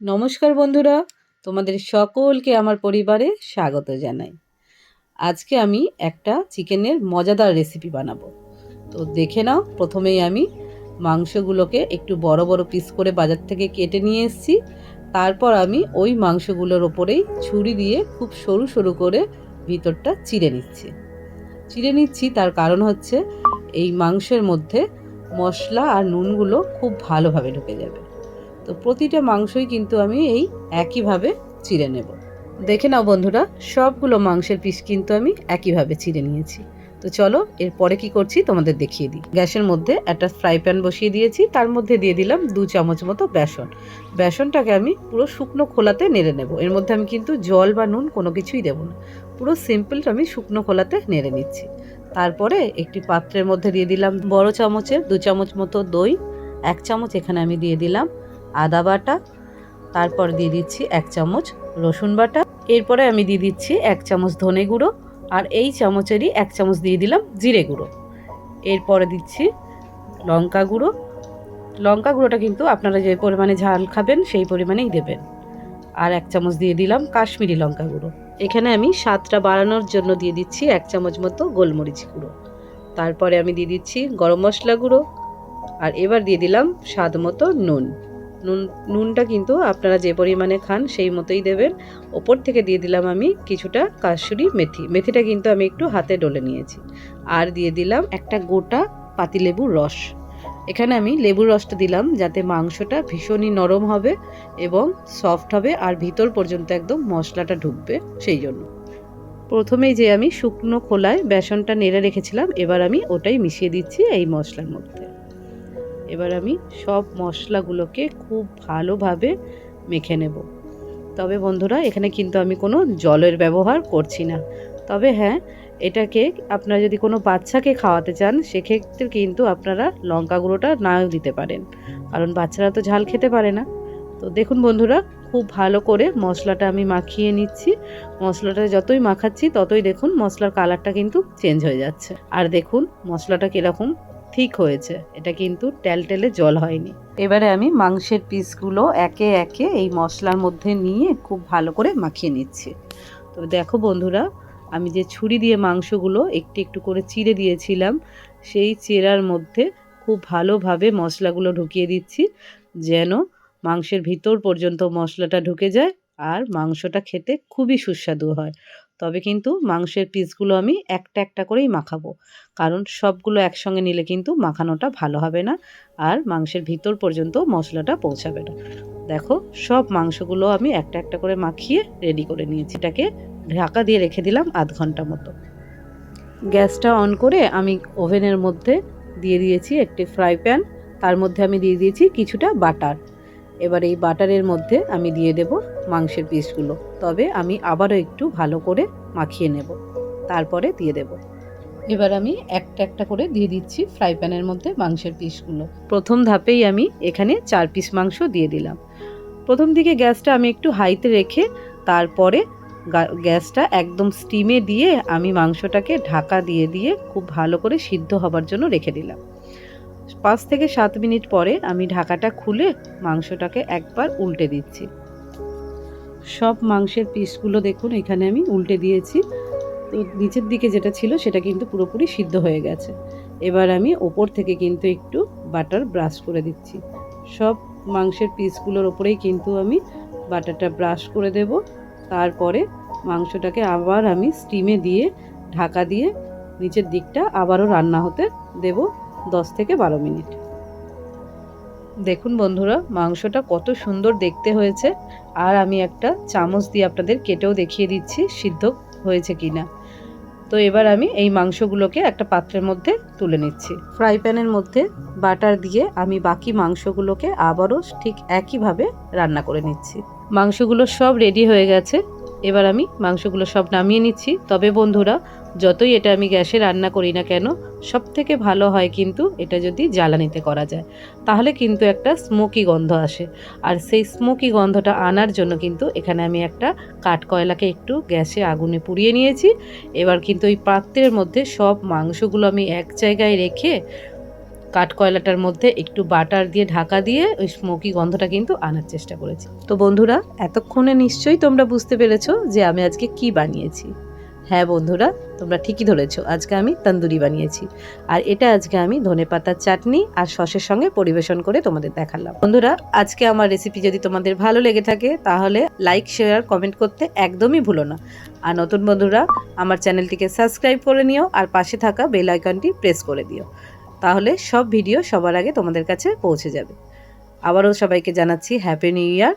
নমস্কার বন্ধুরা, তোমাদের সকলকে আমার পরিবারে স্বাগত জানাই। আজকে আমি একটা চিকেনের মজাদার রেসিপি বানাবো। তো দেখে নাও, প্রথমেই আমি মাংসগুলোকে একটু বড় বড় পিস করে বাজার থেকে কেটে নিয়ে এসেছি। তারপর আমি ওই মাংসগুলোর ওপরেই ছুরি দিয়ে খুব সরু সরু করে ভিতরটা চিড়ে নিচ্ছি। চিড়ে নিচ্ছি তার কারণ হচ্ছে, এই মাংসের মধ্যে মশলা আর নুনগুলো খুব ভালোভাবে ঢুকে যাবে। তো প্রতিটা মাংসই কিন্তু আমি এই একইভাবে চিড়ে নেব। দেখে নাও বন্ধুরা, সবগুলো মাংসের পিস কিন্তু আমি একইভাবে চিড়ে নিয়েছি। তো চলো, এরপরে কি করছি তোমাদের দেখিয়ে দিই। গ্যাসের মধ্যে একটা ফ্রাই প্যান বসিয়ে দিয়েছি, তার মধ্যে দিয়ে দিলাম দু চামচ মতো বেসন। বেসনটাকে আমি পুরো শুকনো খোলাতে নেড়ে নেব। এর মধ্যে আমি কিন্তু জল বা নুন কোনো কিছুই দেবো না। পুরো সিম্পল আমি শুকনো খোলাতে নেড়ে নিচ্ছি। তারপরে একটি পাত্রের মধ্যে দিয়ে দিলাম বড় চামচের দু চামচ মতো দই, এক চামচ এখানে আমি দিয়ে দিলাম আদা বাটা, তারপর দিয়ে দিচ্ছি এক চামচ রসুন বাটা। এরপরে আমি দিয়ে দিচ্ছি এক চামচ ধনে গুঁড়ো আর এই চামচেরই এক চামচ দিয়ে দিলাম জিরে গুঁড়ো। এরপরে দিচ্ছি লঙ্কা গুঁড়ো। লঙ্কা গুঁড়োটা কিন্তু আপনারা যে পরিমাণে ঝাল খাবেন সেই পরিমাণেই দেবেন। আর এক চামচ দিয়ে দিলাম কাশ্মীরি লঙ্কা গুঁড়ো। এখানে আমি স্বাদটা বাড়ানোর জন্য দিয়ে দিচ্ছি এক চামচ মতো গোলমরিচ গুঁড়ো। তারপরে আমি দিয়ে দিচ্ছি গরম মশলা গুঁড়ো। আর এবার দিয়ে দিলাম স্বাদ মতো নুন। নুন, নুনটা কিন্তু আপনারা যে পরিমাণে খান সেই মতোই দেবেন। ওপর থেকে দিয়ে দিলাম আমি কিছুটা কাশুরি মেথি। মেথিটা কিন্তু আমি একটু হাতে ডলে নিয়েছি। আর দিয়ে দিলাম একটা গোটা পাতিলেবুর রস। এখানে আমি লেবুর রসটা দিলাম যাতে মাংসটা ভীষণই নরম হবে এবং সফট হবে আর ভিতর পর্যন্ত একদম মশলাটা ঢুকবে সেই জন্য। প্রথমেই যে আমি শুকনো খোলায় বেসনটা নেড়ে রেখেছিলাম, এবার আমি ওটাই মিশিয়ে দিচ্ছি এই মশলার মধ্যে। এবার আমি সব মশলাগুলোকে খুব ভালোভাবে মেখে নেব। তবে বন্ধুরা, এখানে কিন্তু আমি কোনো জলের ব্যবহার করছি না। তবে হ্যাঁ এটাকে আপনারা যদি কোনো বাচ্চাকে খাওয়াতে চান, সেক্ষেত্রে কিন্তু আপনারা লঙ্কা গুঁড়োটা নাও দিতে পারেন। কারণ বাচ্চারা তো ঝাল খেতে পারে না। তো দেখুন বন্ধুরা, খুব ভালো করে মশলাটা আমি মাখিয়ে নিচ্ছি। মশলাটা যতই মাখাচ্ছি, ততই দেখুন মশলার কালারটা কিন্তু চেঞ্জ হয়ে যাচ্ছে। আর দেখুন মশলাটা কীরকম ঠিক হয়েছে। এটা কিন্তু টেলটেলে জল হয়নি। এবারে আমি মাংসের পিসগুলো একে একে এই মশলার মধ্যে নিয়ে খুব ভালো করে মাখিয়ে নিচ্ছি। তো দেখো বন্ধুরা, আমি যে ছুরি দিয়ে মাংসগুলো একটু একটু করে চিড়ে দিয়েছিলাম, সেই চেরার মধ্যে খুব ভালোভাবে মশলাগুলো ঢুকিয়ে দিচ্ছি, যেন মাংসের ভিতর পর্যন্ত মশলাটা ঢুকে যায় আর মাংসটা খেতে খুবই সুস্বাদু হয়। তবে কিন্তু মাংসের পিসগুলো আমি একটা একটা করেই মাখাবো। কারণ সবগুলো একসঙ্গে নিলে কিন্তু মাখানোটা ভালো হবে না আর মাংসের ভিতর পর্যন্ত মশলাটা পৌঁছাবে না। দেখো, সব মাংসগুলো আমি একটা একটা করে মাখিয়ে রেডি করে নিয়েছি। এটাকে ঢাকা দিয়ে রেখে দিলাম আধ ঘণ্টা মতো। গ্যাসটা অন করে আমি ওভেনের মধ্যে দিয়ে দিয়েছি একটি ফ্রাই প্যান। তার মধ্যে আমি দিয়ে দিয়েছি কিছুটা বাটার। এবার এই বাটারের মধ্যে আমি দিয়ে দেব মাংসের পিসগুলো। তবে আমি আবারও একটু ভালো করে মাখিয়ে নেব। তারপরে দিয়ে দেব। এবার আমি একটা একটা করে দিয়ে দিচ্ছি ফ্রাই প্যানের মধ্যে মাংসের পিসগুলো। প্রথম ধাপেই আমি এখানে চার পিস মাংস দিয়ে দিলাম। প্রথম দিকে গ্যাসটা আমি একটু হাইতে রেখে তারপরে গ্যাসটা একদম স্টিমে দিয়ে আমি মাংসটাকে ঢাকা দিয়ে দিয়ে খুব ভালো করে সিদ্ধ হবার জন্য রেখে দিলাম। পাঁচ থেকে সাত মিনিট পরে আমি ঢাকাটা খুলে মাংসটাকে একবার উল্টে দিচ্ছি। সব মাংসের পিসগুলো দেখুন, এখানে আমি উল্টে দিয়েছি। তো নিচের দিকে যেটা ছিল, সেটা কিন্তু পুরোপুরি সিদ্ধ হয়ে গেছে। এবার আমি ওপর থেকে কিন্তু একটু বাটার ব্রাশ করে দিচ্ছি। সব মাংসের পিসগুলোর ওপরেই কিন্তু আমি বাটারটা ব্রাশ করে দেব। তারপরে মাংসটাকে আবার আমি স্টিমে দিয়ে, ঢাকা দিয়ে নিচের দিকটা আবারও রান্না হতে দেব। দশ থেকে বারো মিনিট। দেখুন বন্ধুরা, মাংসটা কত সুন্দর দেখতে হয়েছে। আর আমি একটা চামচ দিয়ে আপনাদের কেটেও দেখিয়ে দিচ্ছি, সিদ্ধ হয়েছে কি না তো এবার আমি এই মাংসগুলোকে একটা পাত্রের মধ্যে তুলে নিচ্ছি। ফ্রাই প্যানের মধ্যে বাটার দিয়ে আমি বাকি মাংসগুলোকে আবারও ঠিক একইভাবে রান্না করে নিচ্ছি। মাংসগুলো সব রেডি হয়ে গেছে। এবার আমি মাংসগুলো সব নামিয়ে নিচ্ছি। তবে বন্ধুরা, যতই এটা আমি গ্যাসে রান্না করি না কেন সব থেকে ভালো হয় কিন্তু এটা যদি জ্বালানিতে করা যায়, তাহলে কিন্তু একটা স্মোকি গন্ধ আসে। আর সেই স্মোকি গন্ধটা আনার জন্য কিন্তু এখানে আমি একটা কাঠ কয়লাকে একটু গ্যাসে আগুনে পুড়িয়ে নিয়েছি। এবার কিন্তু ওই পাত্রের মধ্যে সব মাংসগুলো আমি এক জায়গায় রেখে কাঠকয়লাটার মধ্যে একটু বাটার দিয়ে ঢাকা দিয়ে ওই স্মোকি গন্ধটা কিন্তু আনার চেষ্টা করেছি। তো বন্ধুরা, এতক্ষণে নিশ্চয়ই তোমরা বুঝতে পেরেছ যে আমি আজকে কি বানিয়েছি। হ্যাঁ বন্ধুরা, তোমরা ঠিকই ধরেছো, আজকে আমি তন্দুরি বানিয়েছি। আর এটা আজকে আমি ধনেপাতার চাটনি আর সসের সঙ্গে পরিবেশন করে তোমাদের দেখালাম। বন্ধুরা, আজকে আমার রেসিপি যদি তোমাদের ভালো লেগে থাকে, তাহলে লাইক শেয়ার কমেন্ট করতে একদমই ভুলো না। আর নতুন বন্ধুরা, আমার চ্যানেলটিকে সাবস্ক্রাইব করে নিও আর পাশে থাকা বেল আইকনটি প্রেস করে দিও। তাহলে সব ভিডিও সবার আগে তোমাদের কাছে পৌঁছে যাবে। আবারও সবাইকে জানাচ্ছি হ্যাপি নিউ ইয়ার